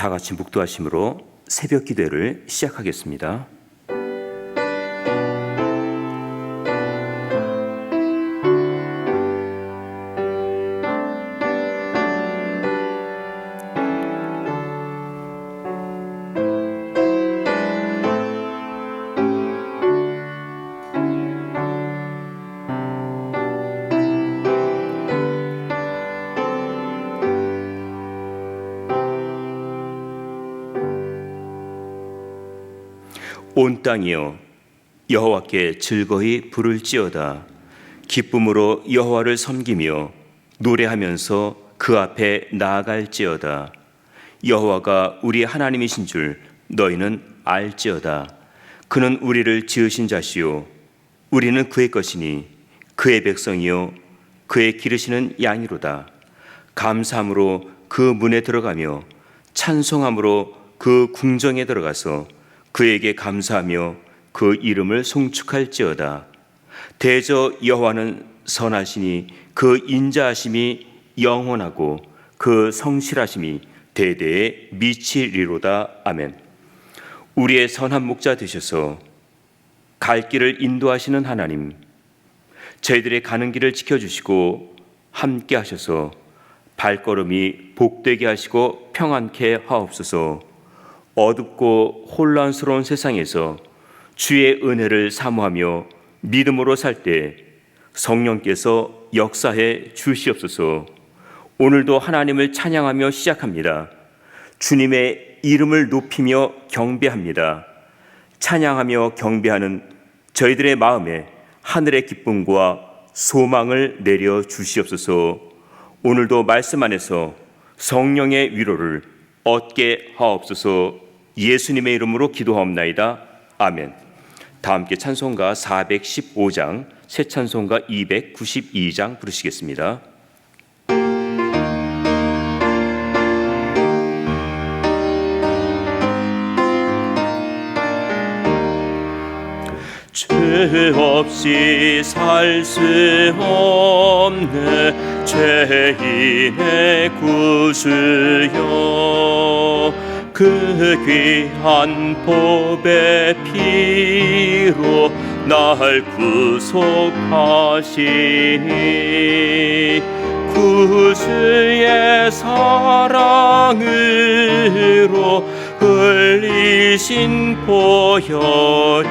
다 같이 묵도하심으로 새벽 기도를 시작하겠습니다. 땅이여 여호와께 즐거이 부를지어다. 기쁨으로 여호와를 섬기며 노래하면서 그 앞에 나아갈지어다. 여호와가 우리 하나님이신 줄 너희는 알지어다. 그는 우리를 지으신 자시요 우리는 그의 것이니 그의 백성이요 그의 기르시는 양이로다. 감사함으로 그 문에 들어가며 찬송함으로 그 궁정에 들어가서 그에게 감사하며 그 이름을 송축할지어다. 대저 여호와는 선하시니 그 인자하심이 영원하고 그 성실하심이 대대에 미치리로다. 아멘. 우리의 선한 목자 되셔서 갈 길을 인도하시는 하나님, 저희들의 가는 길을 지켜주시고 함께 하셔서 발걸음이 복되게 하시고 평안케 하옵소서. 어둡고 혼란스러운 세상에서 주의 은혜를 사모하며 믿음으로 살 때 성령께서 역사해 주시옵소서. 오늘도 하나님을 찬양하며 시작합니다. 주님의 이름을 높이며 경배합니다. 찬양하며 경배하는 저희들의 마음에 하늘의 기쁨과 소망을 내려 주시옵소서. 오늘도 말씀 안에서 성령의 위로를 얻게 하옵소서. 예수님의 이름으로 기도하옵나이다. 아멘. 다 함께 찬송가 415장, 새 찬송가 292장 부르시겠습니다. 죄 없이 살 수 없네 죄인의 구주여 그 귀한 법의 피로 날 구속하시니 구주의 사랑으로 흘리신 보혈이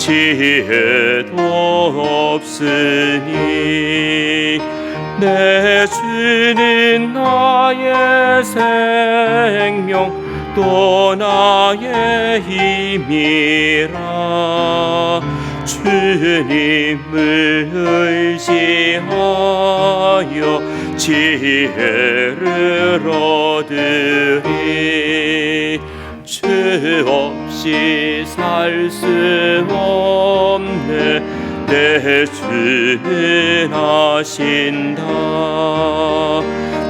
지혜도 없으니 내 주는 나의 생명 또 나의 힘이라. 주님을 의지하여 지혜를 얻으리. 죄 없이 살 수 없네. 내 주는 아신다.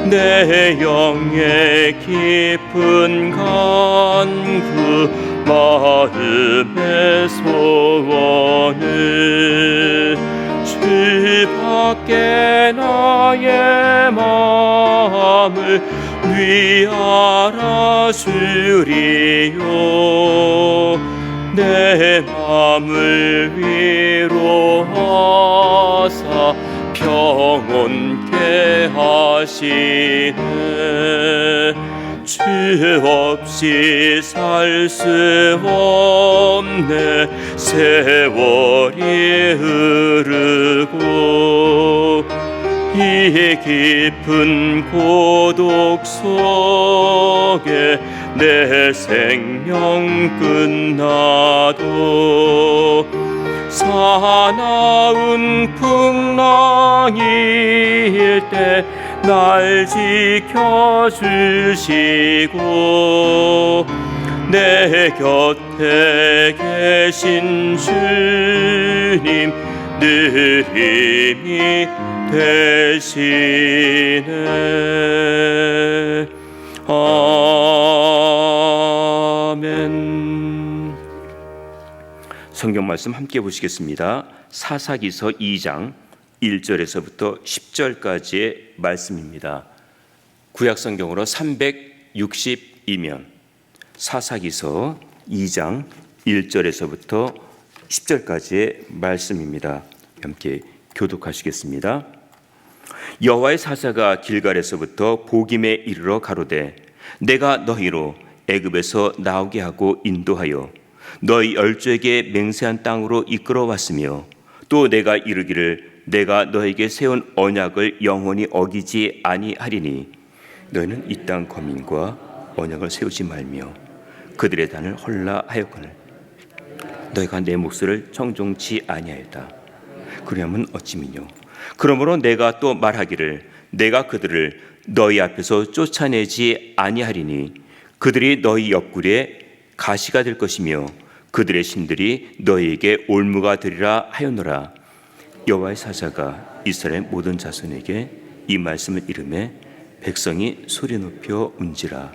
내 영의 깊은 간구 마음의 소원을 주 밖에 나의 마음을 위하라 주리요. 내 마음을 위로하사 평온케 하시네. 주 없이 살 수 없네. 세월이 흐르고 이 깊은 고독 속에 내 생명 끝나도 사나운 풍랑일 때 날 지켜주시고 내 곁에 계신 주님 늘 힘이 되시네 아멘 성경 말씀 함께 보시겠습니다 사사기서 2장 1절에서부터 10절까지의 말씀입니다 구약 성경으로 362면 사사기서 2장 1절에서부터 10절까지의 말씀입니다. 함께 교독하시겠습니다. 여호와의 사자가 길갈에서부터 보김에 이르러 가로되 내가 너희로 애굽에서 나오게 하고 인도하여 너희 열조에게 맹세한 땅으로 이끌어 왔으며 또 내가 이르기를 내가 너에게 세운 언약을 영원히 어기지 아니하리니 너희는 이 땅 거민과 언약을 세우지 말며 그들의 단을 헐라 하였거늘. 너희가 내 몫을 청종치 아니하였다. 그러면 어찌미뇨 그러므로 내가 또 말하기를 내가 그들을 너희 앞에서 쫓아내지 아니하리니 그들이 너희 옆구리에 가시가 될 것이며 그들의 신들이 너희에게 올무가 되리라 하였노라. 여호와의 사자가 이스라엘 모든 자손에게 이 말씀을 이름에 백성이 소리 높여 운지라.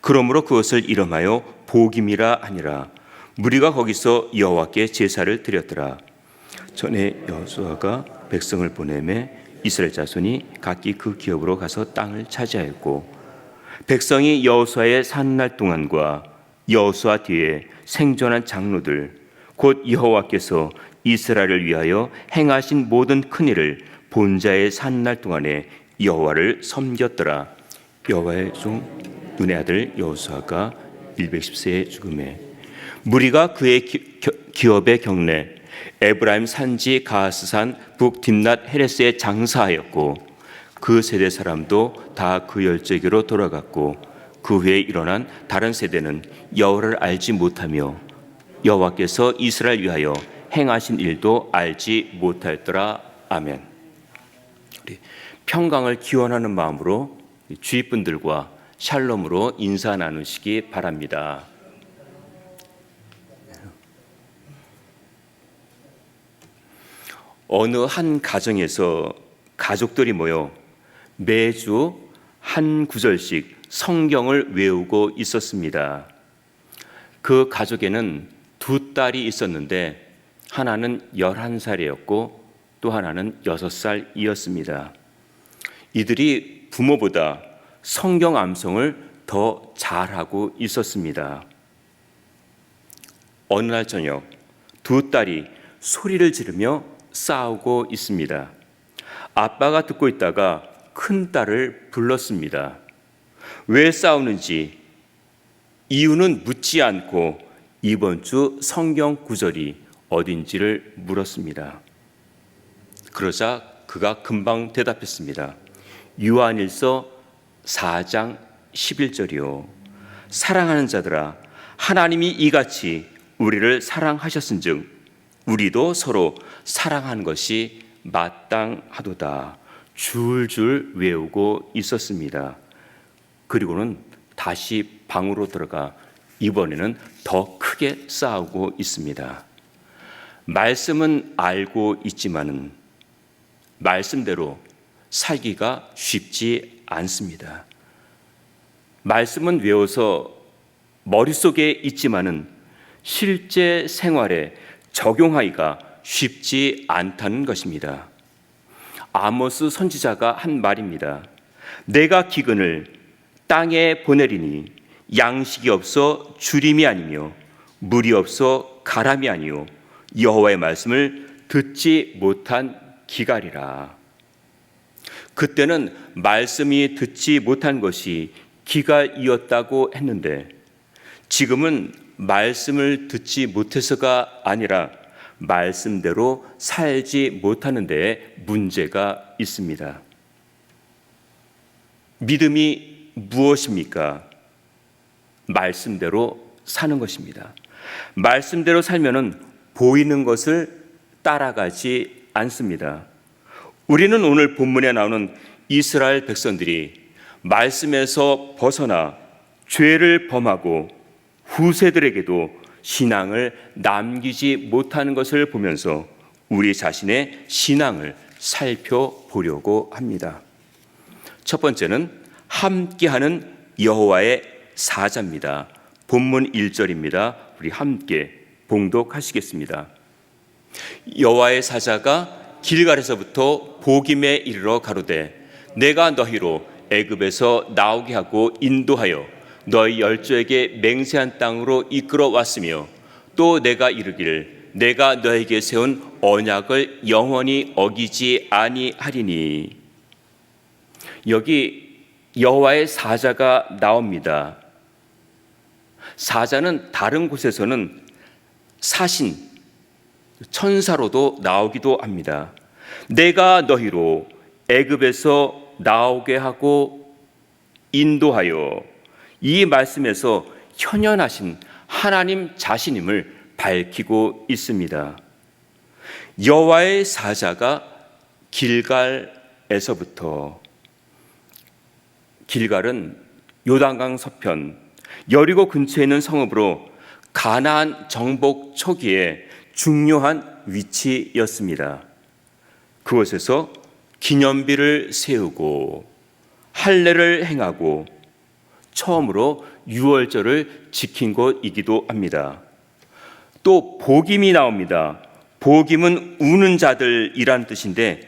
그러므로 그것을 이름하여 복임이라 하니라. 무리가 거기서 여호와께 제사를 드렸더라. 전에 여호수아가 백성을 보내매 이스라엘 자손이 각기 그 기업으로 가서 땅을 차지하였고 백성이 여호수아의 사는 날 동안과 여호수아 뒤에 생존한 장로들 곧 여호와께서 이스라엘을 위하여 행하신 모든 큰 일을 본자의 사는 날 동안에 여호와를 섬겼더라. 여호와의 종 눈의 아들 여호수아가 110세의 죽음에 무리가 그의 기, 겨- 기업의 경내 에브라임 산지 가스산 북 딥낫 헤레스에 장사하였고 그 세대 사람도 다 그 열제기로 돌아갔고 그 후에 일어난 다른 세대는 여호를 알지 못하며 여호와께서 이스라엘 위하여 행하신 일도 알지 못하였더라 아멘. 평강을 기원하는 마음으로 주위 분들과 샬롬으로 인사 나누시기 바랍니다. 어느 한 가정에서 가족들이 모여 매주 한 구절씩 성경을 외우고 있었습니다. 그 가족에는 두 딸이 있었는데 하나는 11살이었고 또 하나는 6살이었습니다. 이들이 부모보다 성경 암송을 더 잘하고 있었습니다. 어느 날 저녁 두 딸이 소리를 지르며 싸우고 있습니다. 아빠가 듣고 있다가 큰 딸을 불렀습니다. 왜 싸우는지 이유는 묻지 않고 이번 주 성경 구절이 어딘지를 물었습니다. 그러자 그가 금방 대답했습니다. 요한일서 4장 11절이요. 사랑하는 자들아 하나님이 이같이 우리를 사랑하셨은즉 우리도 서로 사랑하는 것이 마땅하도다. 줄줄 외우고 있었습니다. 그리고는 다시 방으로 들어가 이번에는 더 크게 싸우고 있습니다. 말씀은 알고 있지만은 말씀대로 살기가 쉽지 않습니다. 말씀은 외워서 머릿속에 있지만은 실제 생활에 적용하기가 쉽지 않다는 것입니다. 아모스 선지자가 한 말입니다. 내가 기근을 땅에 보내리니 양식이 없어 주림이 아니며 물이 없어 가람이 아니요 여호와의 말씀을 듣지 못한 기갈이라. 그때는 말씀이 듣지 못한 것이 기갈이었다고 했는데 지금은 말씀을 듣지 못해서가 아니라 말씀대로 살지 못하는 데 문제가 있습니다. 믿음이 무엇입니까? 말씀대로 사는 것입니다. 말씀대로 살면은 보이는 것을 따라가지 않습니다. 우리는 오늘 본문에 나오는 이스라엘 백성들이 말씀에서 벗어나 죄를 범하고 후세들에게도 신앙을 남기지 못하는 것을 보면서 우리 자신의 신앙을 살펴보려고 합니다. 첫 번째는 함께하는 여호와의 사자입니다. 본문 1절입니다. 우리 함께 봉독하시겠습니다. 여호와의 사자가 길갈에서부터 보김에 이르러 가로되 내가 너희로 애굽에서 나오게 하고 인도하여 너희 열조에게 맹세한 땅으로 이끌어 왔으며 또 내가 이르기를 내가 너에게 세운 언약을 영원히 어기지 아니하리니 여기 여호와의 사자가 나옵니다. 사자는 다른 곳에서는 사신 천사로도 나오기도 합니다. 내가 너희로 애굽에서 나오게 하고 인도하여 이 말씀에서 현현하신 하나님 자신임을 밝히고 있습니다. 여호와의 사자가 길갈에서부터 길갈은 요단강 서편 여리고 근처에 있는 성읍으로 가나안 정복 초기에 중요한 위치였습니다. 그곳에서 기념비를 세우고 할례를 행하고 처음으로 유월절을 지킨 곳이기도 합니다. 또 복임이 나옵니다. 복임은 우는 자들이란 뜻인데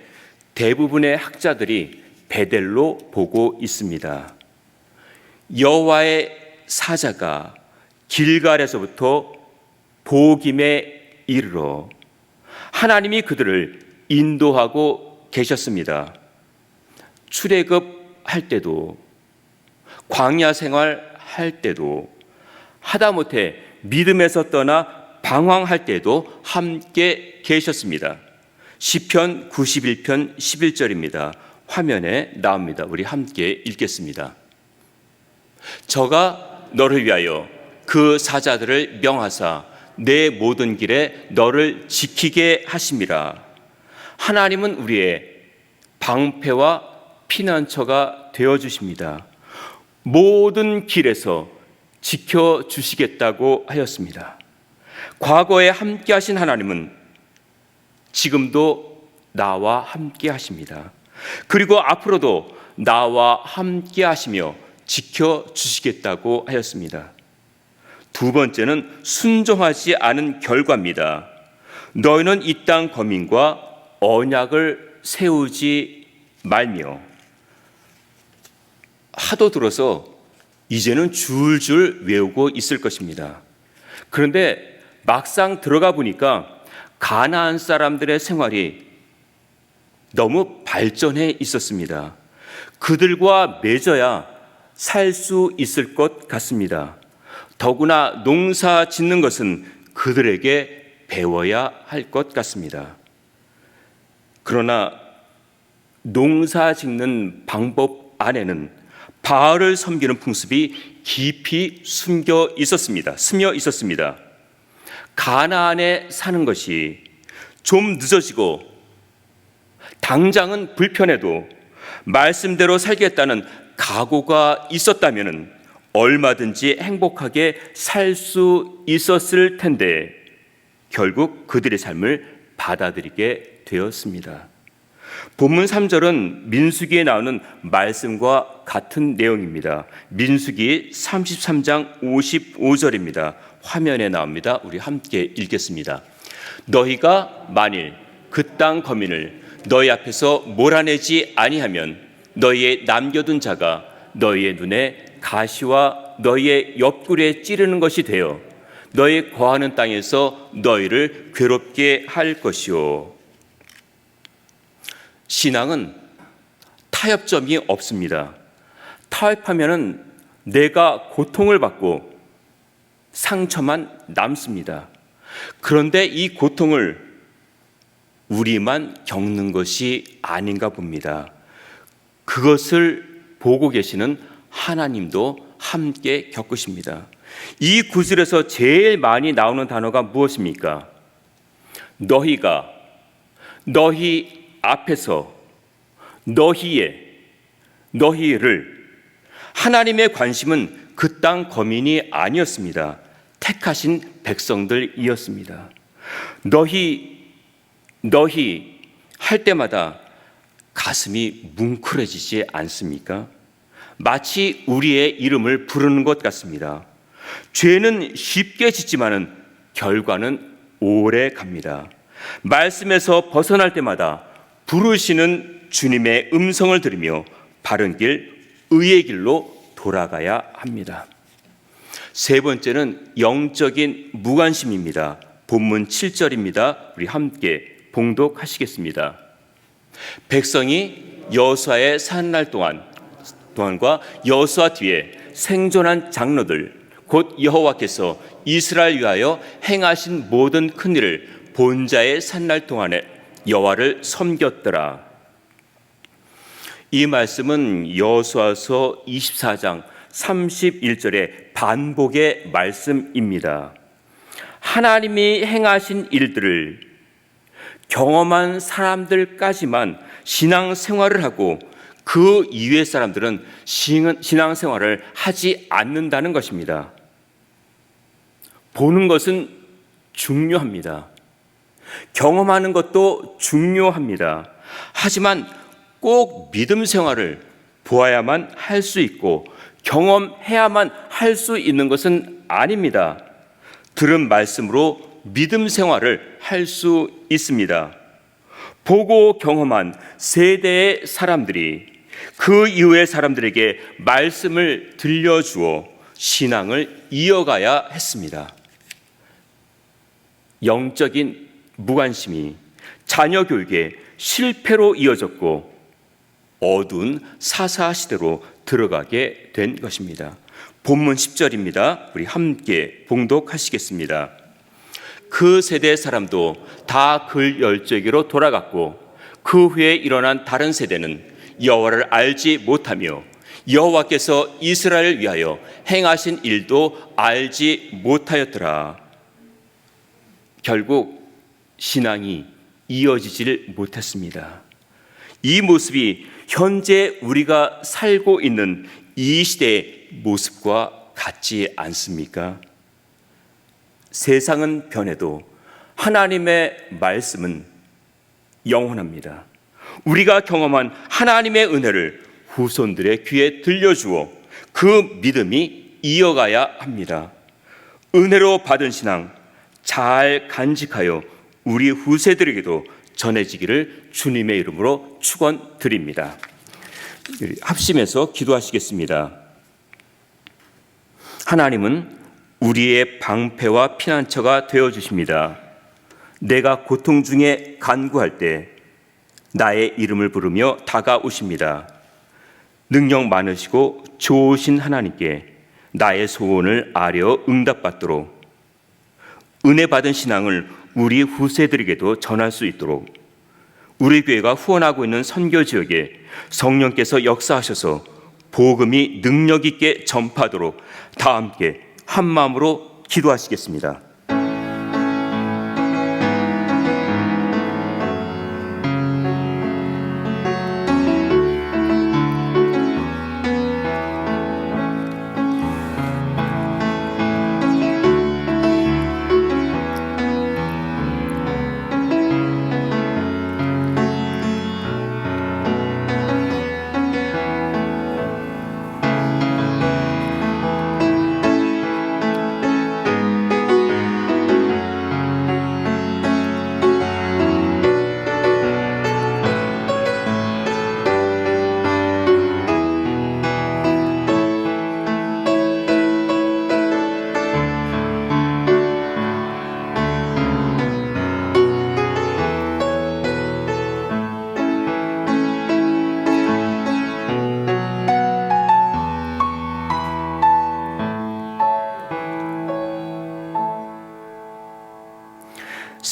대부분의 학자들이 베델로 보고 있습니다. 여호와의 사자가 길갈에서부터 복임에 이르러 하나님이 그들을 인도하고 계셨습니다. 출애굽 할 때도 광야 생활 할 때도 하다못해 믿음에서 떠나 방황할 때도 함께 계셨습니다. 시편 91편 11절입니다. 화면에 나옵니다. 우리 함께 읽겠습니다. 저가 너를 위하여 그 사자들을 명하사 내 모든 길에 너를 지키게 하심이라. 하나님은 우리의 방패와 피난처가 되어 주십니다. 모든 길에서 지켜 주시겠다고 하였습니다. 과거에 함께 하신 하나님은 지금도 나와 함께 하십니다. 그리고 앞으로도 나와 함께 하시며 지켜 주시겠다고 하였습니다. 두 번째는 순종하지 않은 결과입니다. 너희는 이 땅 거민과 언약을 세우지 말며 하도 들어서 이제는 줄줄 외우고 있을 것입니다. 그런데 막상 들어가 보니까 가나안 사람들의 생활이 너무 발전해 있었습니다. 그들과 맺어야 살 수 있을 것 같습니다. 더구나 농사 짓는 것은 그들에게 배워야 할 것 같습니다. 그러나 농사 짓는 방법 안에는 바알을 섬기는 풍습이 깊이 숨겨 있었습니다. 스며 있었습니다. 가나안에 사는 것이 좀 늦어지고 당장은 불편해도 말씀대로 살겠다는 각오가 있었다면 얼마든지 행복하게 살 수 있었을 텐데 결국 그들의 삶을 받아들이게 되었습니다. 본문 3절은 민수기에 나오는 말씀과 같은 내용입니다. 민수기 33장 55절입니다. 화면에 나옵니다. 우리 함께 읽겠습니다. 너희가 만일 그 땅 거민을 너희 앞에서 몰아내지 아니하면 너희의 남겨둔 자가 너희의 눈에 가시와 너희의 옆구리에 찌르는 것이 되어 너희 거하는 땅에서 너희를 괴롭게 할 것이요. 신앙은 타협점이 없습니다. 타협하면은 내가 고통을 받고 상처만 남습니다. 그런데 이 고통을 우리만 겪는 것이 아닌가 봅니다. 그것을 보고 계시는 하나님도 함께 겪으십니다. 이 구절에서 제일 많이 나오는 단어가 무엇입니까? 너희가 너희 앞에서 너희의 너희를 하나님의 관심은 그 땅 거민이 아니었습니다. 택하신 백성들이었습니다. 너희 너희 할 때마다 가슴이 뭉클해지지 않습니까? 마치 우리의 이름을 부르는 것 같습니다. 죄는 쉽게 짓지만은 결과는 오래 갑니다. 말씀에서 벗어날 때마다 부르시는 주님의 음성을 들으며 바른 길, 의의 길로 돌아가야 합니다. 세 번째는 영적인 무관심입니다. 본문 7절입니다. 우리 함께 봉독하시겠습니다. 백성이 여수아의 산날 동안 동안과 여수아 뒤에 생존한 장로들 곧 여호와께서 이스라엘 위하여 행하신 모든 큰 일을 본 자의 산날 동안에 여호와를 섬겼더라. 이 말씀은 여호수아서 24장 31절의 반복의 말씀입니다. 하나님이 행하신 일들을 경험한 사람들까지만 신앙 생활을 하고 그 이외의 사람들은 신앙 생활을 하지 않는다는 것입니다. 보는 것은 중요합니다. 경험하는 것도 중요합니다. 하지만 꼭 믿음 생활을 보아야만 할 수 있고 경험해야만 할 수 있는 것은 아닙니다. 들은 말씀으로 믿음 생활을 할 수 있습니다. 보고 경험한 세대의 사람들이 그 이후의 사람들에게 말씀을 들려주어 신앙을 이어가야 했습니다. 영적인 무관심이 자녀 교육의 실패로 이어졌고 어두운 사사 시대로 들어가게 된 것입니다. 본문 10절입니다. 우리 함께 봉독하시겠습니다. 그 세대 사람도 다 글 열저기로 돌아갔고 그 후에 일어난 다른 세대는 여호와를 알지 못하며 여호와께서 이스라엘을 위하여 행하신 일도 알지 못하였더라. 결국 신앙이 이어지질 못했습니다. 이 모습이 현재 우리가 살고 있는 이 시대의 모습과 같지 않습니까? 세상은 변해도 하나님의 말씀은 영원합니다. 우리가 경험한 하나님의 은혜를 후손들의 귀에 들려주어 그 믿음이 이어가야 합니다. 은혜로 받은 신앙 잘 간직하여 우리 후세들에게도 전해지기를 주님의 이름으로 축원드립니다. 합심해서 기도하시겠습니다. 하나님은 우리의 방패와 피난처가 되어 주십니다. 내가 고통 중에 간구할 때 나의 이름을 부르며 다가오십니다. 능력 많으시고 좋으신 하나님께 나의 소원을 아려 응답받도록 은혜 받은 신앙을 우리 후세들에게도 전할 수 있도록 우리 교회가 후원하고 있는 선교 지역에 성령께서 역사하셔서 복음이 능력 있게 전파하도록 다 함께 한 마음으로 기도하시겠습니다.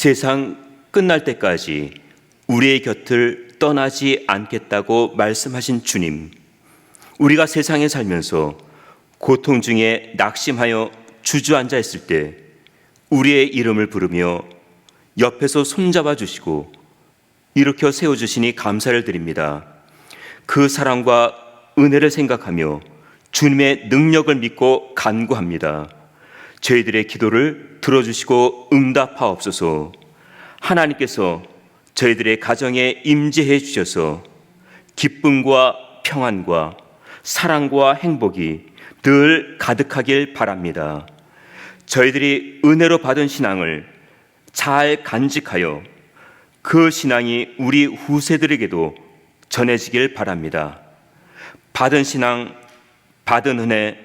세상 끝날 때까지 우리의 곁을 떠나지 않겠다고 말씀하신 주님. 우리가 세상에 살면서 고통 중에 낙심하여 주저앉아 있을 때 우리의 이름을 부르며 옆에서 손잡아 주시고 일으켜 세워 주시니 감사를 드립니다. 그 사랑과 은혜를 생각하며 주님의 능력을 믿고 간구합니다. 저희들의 기도를 들어주시고 응답하옵소서. 하나님께서 저희들의 가정에 임재해 주셔서 기쁨과 평안과 사랑과 행복이 늘 가득하길 바랍니다. 저희들이 은혜로 받은 신앙을 잘 간직하여 그 신앙이 우리 후세들에게도 전해지길 바랍니다. 받은 신앙, 받은 은혜,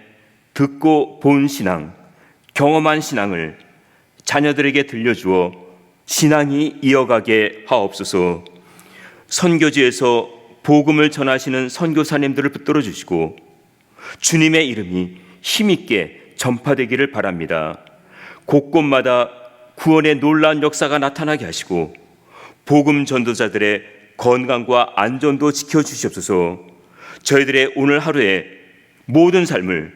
듣고 본 신앙, 경험한 신앙을 자녀들에게 들려주어 신앙이 이어가게 하옵소서. 선교지에서 복음을 전하시는 선교사님들을 붙들어 주시고 주님의 이름이 힘있게 전파되기를 바랍니다. 곳곳마다 구원의 놀라운 역사가 나타나게 하시고 복음 전도자들의 건강과 안전도 지켜 주시옵소서. 저희들의 오늘 하루의 모든 삶을